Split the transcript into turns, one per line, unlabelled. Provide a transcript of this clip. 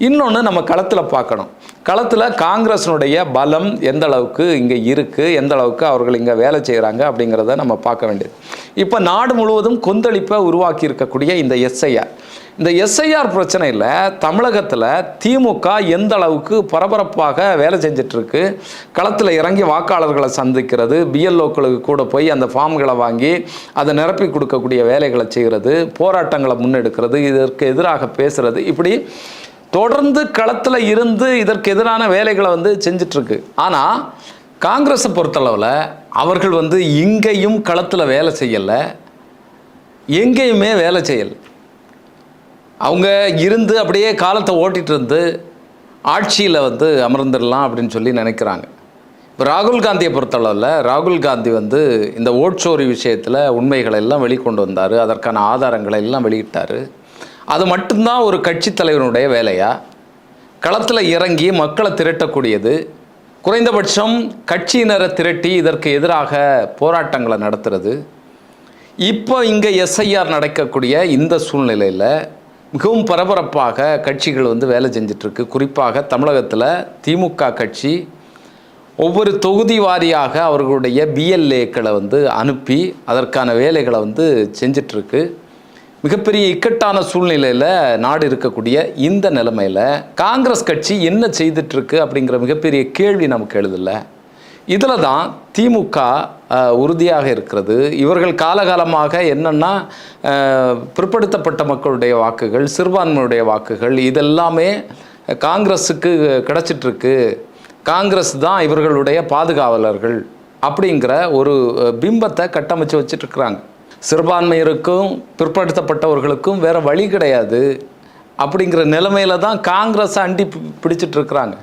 இன்னொன்று நம்ம களத்தில் பார்க்கணும். களத்தில் காங்கிரஸினுடைய பலம் எந்த அளவுக்கு இங்கே இருக்குது எந்த அளவுக்கு அவர்கள் இங்கே வேலை செய்கிறாங்க அப்படிங்கிறத நம்ம பார்க்க வேண்டியது. இப்போ நாடு முழுவதும் கொந்தளிப்பை உருவாக்கி இருக்கக்கூடிய இந்த எஸ்ஐஆர். இந்த எஸ்ஐஆர் பிரச்சனையில் தமிழகத்தில் திமுக எந்த அளவுக்கு பரபரப்பாக வேலை செஞ்சிட்ருக்கு களத்தில் இறங்கி வாக்காளர்களை சந்திக்கிறது பிஎல்ஓக்களுக்கு கூட போய் அந்த ஃபார்ம்களை வாங்கி அதை நிரப்பி கொடுக்கக்கூடிய வேலைகளை செய்கிறது போராட்டங்களை முன்னெடுக்கிறது இதற்கு எதிராக பேசுகிறது இப்படி தொடர்ந்து களத்தில் இருந்து இதற்கு எதிரான வேலைகளை வந்து செஞ்சிட்ருக்கு. ஆனால் காங்கிரஸை பொறுத்தளவில் அவர்கள் வந்து இங்கேயும் களத்தில் வேலை செய்யலை எங்கேயுமே வேலை செய்யலை. அவங்க இருந்து அப்படியே காலத்தை ஓட்டிகிட்டு இருந்து ஆட்சியில் வந்து அமர்ந்துடலாம் அப்படின்னு சொல்லி நினைக்கிறாங்க. இப்போ ராகுல் காந்தியை பொறுத்தளவில் ராகுல் காந்தி வந்து இந்த ஓட்சோரி விஷயத்தில் உண்மைகளை எல்லாம் வெளிக்கொண்டு வந்தார் அதற்கான ஆதாரங்களை எல்லாம் வெளியிட்டார். அது மட்டும்தான் ஒரு கட்சி தலைவனுடைய வேலையா? களத்தில் இறங்கி மக்களை திரட்டக்கூடியது குறைந்தபட்சம் கட்சியினரை திரட்டி இதற்கு எதிராக போராட்டங்களை நடத்துறது. இப்போ இங்கே எஸ்ஐஆர் நடக்கக்கூடிய இந்த சூழ்நிலையில் மிகவும் பரபரப்பாக கட்சிகள் வந்து வேலை செஞ்சிட்ருக்கு. குறிப்பாக தமிழகத்தில் திமுக கட்சி ஒவ்வொரு தொகுதி வாரியாக அவர்களுடைய பிஎல்ஏக்களை வந்து அனுப்பி அதற்கான வேலைகளை வந்து செஞ்சிட்ருக்கு. மிகப்பெரிய இக்கட்டான சூழ்நிலையில் நாடு இருக்கக்கூடிய இந்த நிலைமையில் காங்கிரஸ் கட்சி என்ன செய்துட்ருக்கு அப்படிங்கிற மிகப்பெரிய கேள்வி நமக்கு எழுதல. இதில் தான் திமுக உறுதியாக இருக்கிறது. இவர்கள் காலகாலமாக என்னென்னா பிற்படுத்தப்பட்ட மக்களுடைய வாக்குகள் சிறுபான்மையுடைய வாக்குகள் இதெல்லாமே காங்கிரஸுக்கு கிடச்சிட்ருக்கு காங்கிரஸ் தான் இவர்களுடைய பாதுகாவலர்கள் அப்படிங்கிற ஒரு பிம்பத்தை கட்டமைச்சு வச்சிட்ருக்குறாங்க சிறுபான்மையருக்கும் பிற்படுத்தப்பட்டவர்களுக்கும் வேறு வழி கிடையாது. அப்படிங்கிற நிலைமையில தான் காங்கிரஸ் அண்டி பிடிச்சிட்டு இருக்கிறாங்க.